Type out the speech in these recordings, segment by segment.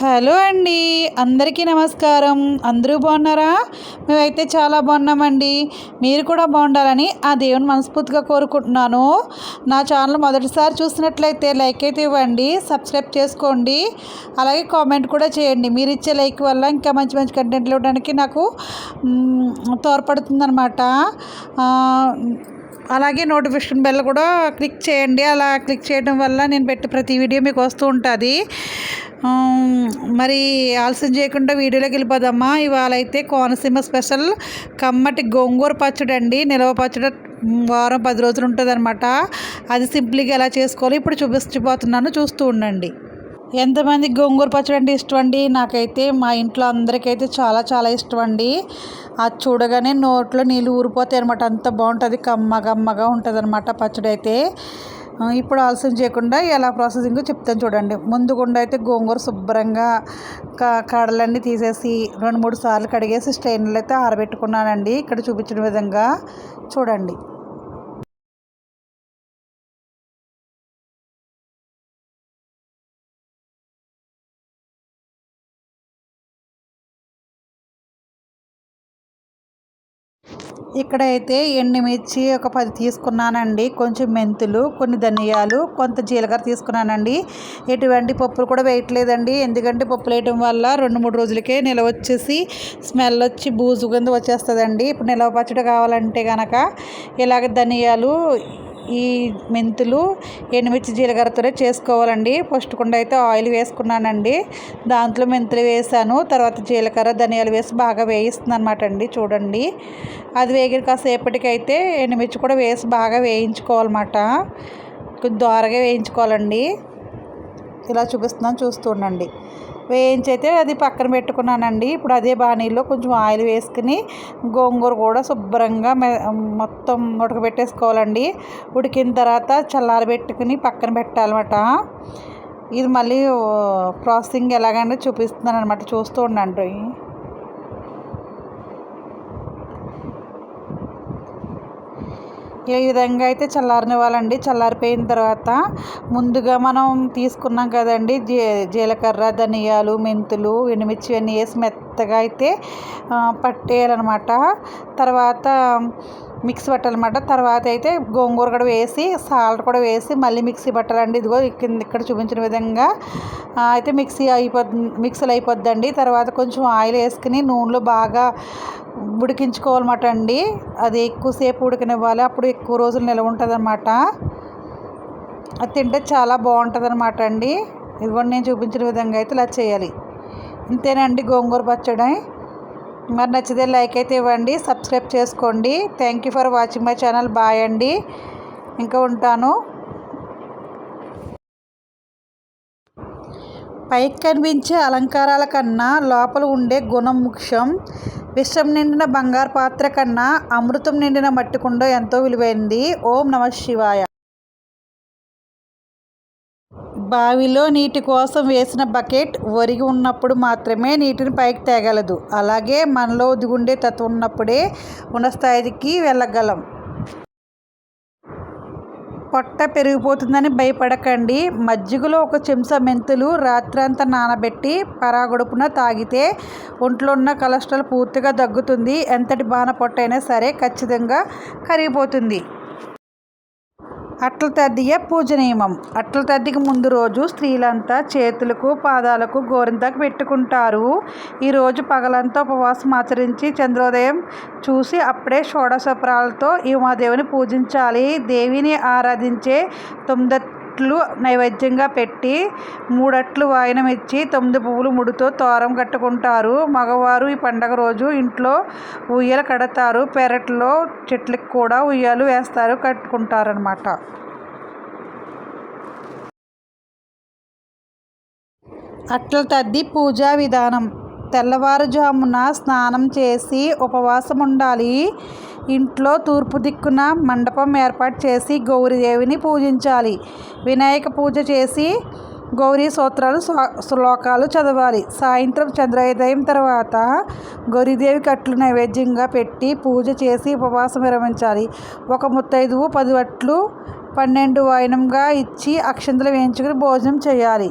Hello అండి అందరికీ నమస్కారం. అందరూ బాగున్నారా? మేమైతే చాలా బాగున్నామండి. మీరు కూడా బాగుండాలని ఆ దేవుని మనస్ఫూర్తిగా కోరుకుంటున్నాను. నా ఛానల్ మొదటిసారి చూసినట్లయితే లైక్ అయితే ఇవ్వండి సబ్స్క్రైబ్ చేసుకోండి. అలాగే కామెంట్ కూడా చేయండి. మీరు ఇచ్చే లైక్ వల్ల ఇంకా మంచి మంచి కంటెంట్లు ఇవ్వడానికి నాకు తోడ్పడుతుందనమాట అలాగే నోటిఫికేషన్ బెల్ కూడా క్లిక్ చేయండి. అలా క్లిక్ చేయడం వల్ల నేను పెట్టే ప్రతి వీడియో మీకు వస్తూ ఉంటుంది. మరి ఆలస్యం చేయకుండా వీడియోలోకి వెళ్ళిపోదామా? ఇవాళ అయితే కోనసీమ స్పెషల్ కమ్మటి గోంగూర పచ్చడి అండి నిలవ పచ్చడి వారం పది రోజులు ఉంటుంది అనమాట అది సింప్లీగా ఎలా చేసుకోవాలి? ఇప్పుడు చూపించిపోతున్నాను చూస్తూ ఉండండి. ఎంతమంది గోంగూర పచ్చడి అంటే ఇష్టం అండి నాకైతే మా ఇంట్లో అందరికైతే చాలా చాలా ఇష్టం అండి అది చూడగానే నోట్లో నీళ్ళు ఊరిపోతాయి అనమాట అంత బాగుంటుంది. కమ్మ కమ్మగా ఉంటుంది అనమాట పచ్చడి అయితే ఇప్పుడు ఆలస్యం చేయకుండా ఎలా ప్రాసెసింగ్ చెప్తాను చూడండి. ముందుగుండా అయితే గోంగూర శుభ్రంగా కడలన్నీ తీసేసి రెండు మూడు సార్లు కడిగేసి స్టైన్లు అయితే ఆరబెట్టుకున్నానండి. ఇక్కడ చూపించిన విధంగా చూడండి. ఇక్కడైతే ఎండుమిర్చి ఒక పది తీసుకున్నానండి. కొంచెం మెంతులు కొన్ని ధనియాలు కొంత జీలకర్ర తీసుకున్నానండి. ఎటువంటి పప్పులు కూడా వేయట్లేదండి. ఎందుకంటే పప్పులు వేయటం వల్ల రెండు మూడు రోజులకే నిలవ వచ్చేసి స్మెల్ వచ్చి బూజు కింద వచ్చేస్తుందండి. ఇప్పుడు నిలవ పచ్చడి కావాలంటే కనుక ఇలాగ ధనియాలు ఈ మెంతులు ఎండుమిర్చి జీలకర్రతోనే చేసుకోవాలండి. ఫస్ట్ కుండ అయితే ఆయిల్ వేసుకున్నానండి. దాంట్లో మెంతులు వేసాను. తర్వాత జీలకర్ర ధనియాలు వేసి బాగా వేయిస్తుంది అనమాట అండి. చూడండి. అది వేగిన కాసేపటికైతే ఎండుమిర్చి కూడా వేసి బాగా వేయించుకోవాలన్నమాట. కొంచెం దోరగా వేయించుకోవాలండి. ఇలా చూపిస్తున్నాను చూస్తూ ఉండండి. వేయించైతే అది పక్కన పెట్టుకున్నానండి. ఇప్పుడు అదే బాణీలో కొంచెం ఆయిల్ వేసుకుని గోంగూర కూడా శుభ్రంగా మొత్తం ఉడకబెట్టేసుకోవాలండి. ఉడికిన తర్వాత చల్లారబెట్టుకుని పక్కన పెట్టాలన్నమాట. ఇది మళ్ళీ ప్రాసెసింగ్ ఎలాగంటే చూపిస్తున్నాను అనమాట చూస్తూ ఉండండి. ఈ విధంగా అయితే చల్లారనివ్వాలండి. చల్లారిపోయిన తర్వాత ముందుగా మనం తీసుకున్నాం కదండి జీ జీలకర్ర ధనియాలు మెంతులు ఎండుమిర్చి అన్నీ వేసి మెత్తగా అయితే పట్టేయాలన్నమాట. తర్వాత మిక్సీ పట్టాలన్నమాట తర్వాత అయితే గోంగూర కూడా వేసి సాల్ట్ కూడా వేసి మళ్ళీ మిక్సీ పట్టాలండి ఇదిగో కింద ఇక్కడ చూపించిన విధంగా అయితే మిక్సీ అయిపోద్ది మిక్సీలు అయిపోద్దండి. తర్వాత కొంచెం ఆయిల్ వేసుకుని నూనెలో బాగా ఉడికించుకోవాలన్నమాట అండి అది ఎక్కువసేపు ఉడికనివ్వాలి. అప్పుడు ఎక్కువ రోజులు నిలవ ఉంటుంది అనమాట అది తింటే చాలా బాగుంటుంది అనమాట అండి ఇదిగోండి నేను చూపించిన విధంగా అయితే ఇలా చేయాలి. ఇంతేనండి గోంగూర పచ్చడి. మరి నచ్చితే లైక్ అయితే ఇవ్వండి సబ్స్క్రైబ్ చేసుకోండి. Thank you for watching my channel bye అండి. ఇంకా ఉంటాను. పైకి కనిపించే అలంకారాల కన్నా లోపల ఉండే గుణం ముఖ్యం విశ్వం నిండిన బంగారు పాత్ర కన్నా అమృతం నిండిన మట్టికుండ ఎంతో విలువైంది. ఓం నమ శివాయ. బావిలో నీటి కోసం వేసిన బకెట్ ఒరిగి ఉన్నప్పుడు మాత్రమే నీటిని పైకి తేగలదు. అలాగే మనలో దిగుండే తత్వం ఉన్నప్పుడే ఉన్న స్థాయికి వెళ్ళగలం. పొట్ట పెరిగిపోతుందని భయపడకండి. మజ్జిగలో ఒక చెంచా మెంతులు రాత్రంతా నానబెట్టి పరాగొడుపున తాగితే ఒంట్లో ఉన్న కొలెస్ట్రాల్ పూర్తిగా తగ్గుతుంది ఎంతటి బాణ పొట్టైనా సరే ఖచ్చితంగా కరిగిపోతుంది. అట్ల తద్దియ పూజ నియమం. అట్ల తద్దికి ముందు రోజు స్త్రీలంతా చేతులకు పాదాలకు గోరింతకు పెట్టుకుంటారు. ఈరోజు పగలంతా ఉపవాసం ఆచరించి చంద్రోదయం చూసి అప్పుడే షోడశప్రాలతో ఈ ఉమాదేవిని పూజించాలి. దేవిని ఆరాధించే తొమ్మిది అట్లు నైవేద్యంగా పెట్టి మూడట్లు వాయనం ఇచ్చి తొమ్మిది పువ్వులు ముడితో తోరం కట్టుకుంటారు. మగవారు ఈ పండగ రోజు ఇంట్లో ఉయ్యలు కడతారు. పెరట్లో చెట్లకు కూడా ఉయ్యాలు వేస్తారు కట్టుకుంటారనమాట అట్ల తద్ది పూజా విధానం. తెల్లవారుజామున స్నానం చేసి ఉపవాసం ఉండాలి ఇంట్లో తూర్పు దిక్కున మండపం ఏర్పాటు చేసి గౌరీదేవిని పూజించాలి. వినాయక పూజ చేసి గౌరీ సూత్రాలు శ్లోకాలు చదవాలి. సాయంత్రం చంద్రోదయం తర్వాత గౌరీదేవి కట్లు నైవేద్యంగా పెట్టి పూజ చేసి ఉపవాసం విరమించాలి. ఒక ముత్తైదువు పది వట్లు పన్నెండు వాయనంగా ఇచ్చి అక్షంతలు వేయించుకుని భోజనం చేయాలి.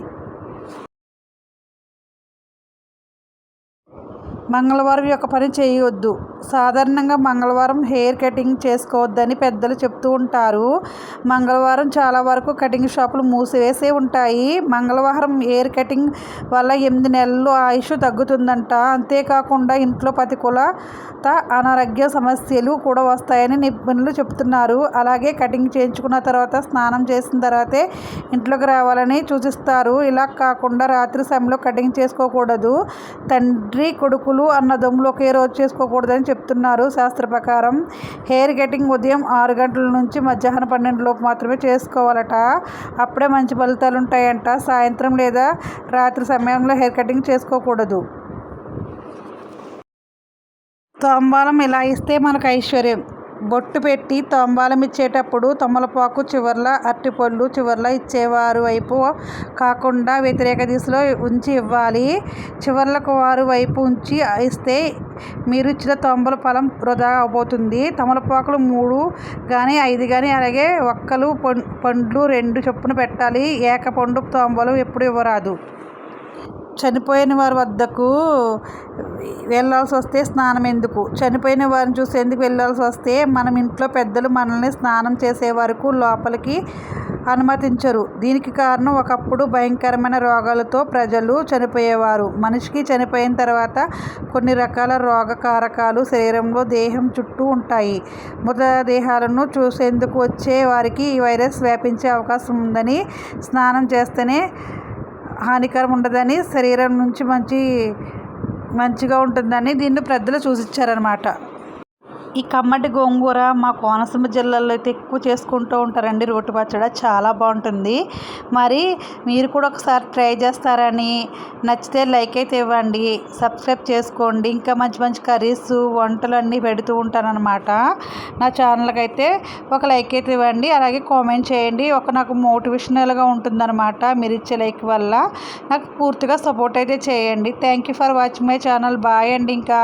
మంగళవారం యొక్క పని చేయవద్దు సాధారణంగా మంగళవారం హెయిర్ కటింగ్ చేసుకోవద్దని పెద్దలు చెప్తూ ఉంటారు. మంగళవారం చాలా వరకు కటింగ్ షాపులు మూసివేసే ఉంటాయి. మంగళవారం హెయిర్ కటింగ్ వల్ల ఎనిమిది నెలలు ఆయుష్ తగ్గుతుందంట. అంతేకాకుండా ఇంట్లో ప్రతికూలత అనారోగ్య సమస్యలు కూడా వస్తాయని నిపుణులు చెప్తున్నారు అలాగే కటింగ్ చేయించుకున్న తర్వాత స్నానం చేసిన తర్వాతే ఇంట్లోకి రావాలని సూచిస్తారు. ఇలా కాకుండా రాత్రి సమయంలో కటింగ్ చేసుకోకూడదు. తండ్రి కొడుకులు అన్నదమ్ములు ఒకే రోజు చేసుకోకూడదని చెప్తున్నారు. శాస్త్ర ప్రకారం హెయిర్ కటింగ్ ఉదయం ఆరు గంటల నుంచి మధ్యాహ్నం పన్నెండు లోపు మాత్రమే చేసుకోవాలట. అప్పుడే మంచి ఫలితాలు ఉంటాయంట. సాయంత్రం లేదా రాత్రి సమయంలో హెయిర్ కటింగ్ చేసుకోకూడదు. తాంబాలం ఇలా ఇస్తే మనకు ఐశ్వర్యం. బొట్టు పెట్టి తాంబాలం ఇచ్చేటప్పుడు తమలపాకు చివర్ల అరటిపళ్ళు చివర్ల ఇచ్చేవారు వైపు కాకుండా వ్యతిరేక దిశలో ఉంచి ఇవ్వాలి. చివర్లకు వారు వైపు ఉంచి ఇస్తే మీరు ఇచ్చిన తాంబూల ఫలం వృధా అవబోతుంది. తమలపాకులు మూడు కానీ ఐదు కానీ అలాగే ఒక్కలు పండ్లు రెండు చొప్పున పెట్టాలి. ఏక పండు తాంబూలం ఎప్పుడు ఇవ్వరాదు. చనిపోయిన వారి వద్దకు వెళ్ళాల్సి వస్తే స్నానం ఎందుకు? చనిపోయిన వారిని చూసేందుకు వెళ్ళాల్సి వస్తే మనం ఇంట్లో పెద్దలు మనల్ని స్నానం చేసే వరకు లోపలికి అనుమతించరు. దీనికి కారణం ఒకప్పుడు భయంకరమైన రోగాలతో ప్రజలు చనిపోయేవారు. మనిషికి చనిపోయిన తర్వాత కొన్ని రకాల రోగకారకాలు శరీరంలో దేహం చుట్టూ ఉంటాయి. మృతదేహాలను చూసేందుకు వచ్చే వారికి ఈ వైరస్ వ్యాపించే అవకాశం ఉందని స్నానం చేస్తేనే హానికరం ఉండదని శరీరం నుంచి మంచి మంచిగా ఉంటుందని దీన్ని పెద్దలు సూచించారనమాట ఈ కమ్మటి గోంగూర మా కోనసీమ జిల్లాలో అయితే ఎక్కువ చేసుకుంటూ ఉంటారండి. రోటి పచ్చడి చాలా బాగుంటుంది. మరి మీరు కూడా ఒకసారి ట్రై చేస్తారని నచ్చితే లైక్ అయితే ఇవ్వండి. సబ్స్క్రైబ్ చేసుకోండి. ఇంకా మంచి మంచి కర్రీస్ వంటలు అన్నీ పెడుతూ ఉంటానన్నమాట నా ఛానల్కి అయితే ఒక లైక్ అయితే ఇవ్వండి. అలాగే కామెంట్ చేయండి. ఒక నాకు మోటివేషనల్గా ఉంటుందన్నమాట మీరు ఇచ్చే లైక్ వల్ల. నాకు పూర్తిగా సపోర్ట్ అయితే చేయండి. Thank you for watching my channel. Bye అండి ఇంకా.